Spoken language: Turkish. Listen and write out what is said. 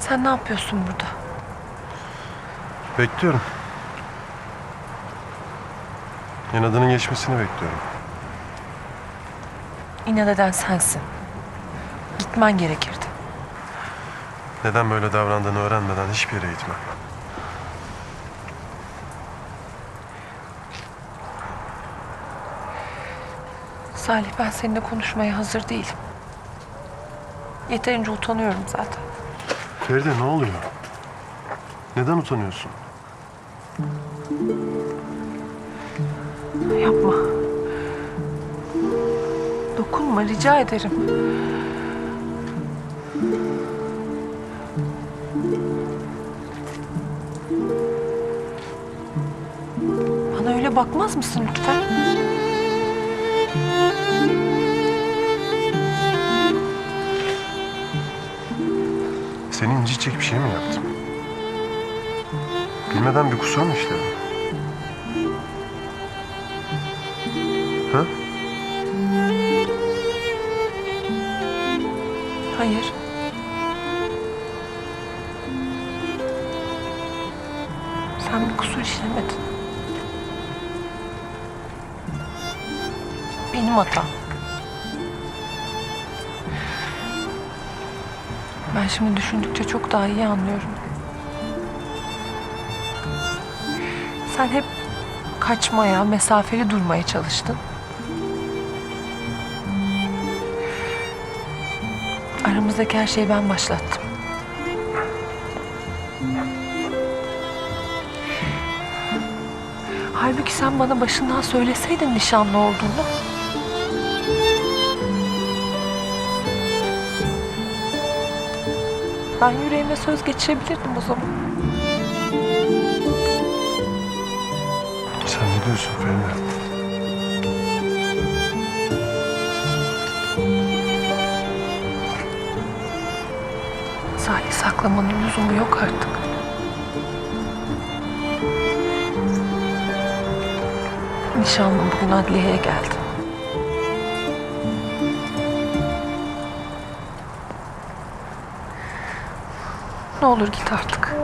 Sen ne yapıyorsun burada? Bekliyorum. İnadının geçmesini bekliyorum. İnat eden sensin. Gitmen gerekirdi. Neden böyle davrandığını öğrenmeden hiçbir yere gitmem. Salih ben seninle konuşmaya hazır değilim. Yeterince utanıyorum zaten. Feride ne oluyor? Neden utanıyorsun? Yapma. Dokunma rica ederim. Bana öyle bakmaz mısın lütfen? Seni incitecek bir şey mi yaptım? Bilmeden bir kusur mu işledim? Ha? Hayır. Sen bir kusur işlemedin. Benim hatam. Ben şimdi düşündükçe çok daha iyi anlıyorum. Sen hep kaçmaya, mesafeli durmaya çalıştın. Aramızdaki her şeyi ben başlattım. Halbuki sen bana başından söyleseydin nişanlı olduğunu. Ben yüreğime söz geçirebilirdim o zaman. Sen ne diyorsun Feride? Salih saklamanın lüzumu yok artık. Nişanlım bugün adliyeye geldi. Ne olur git artık.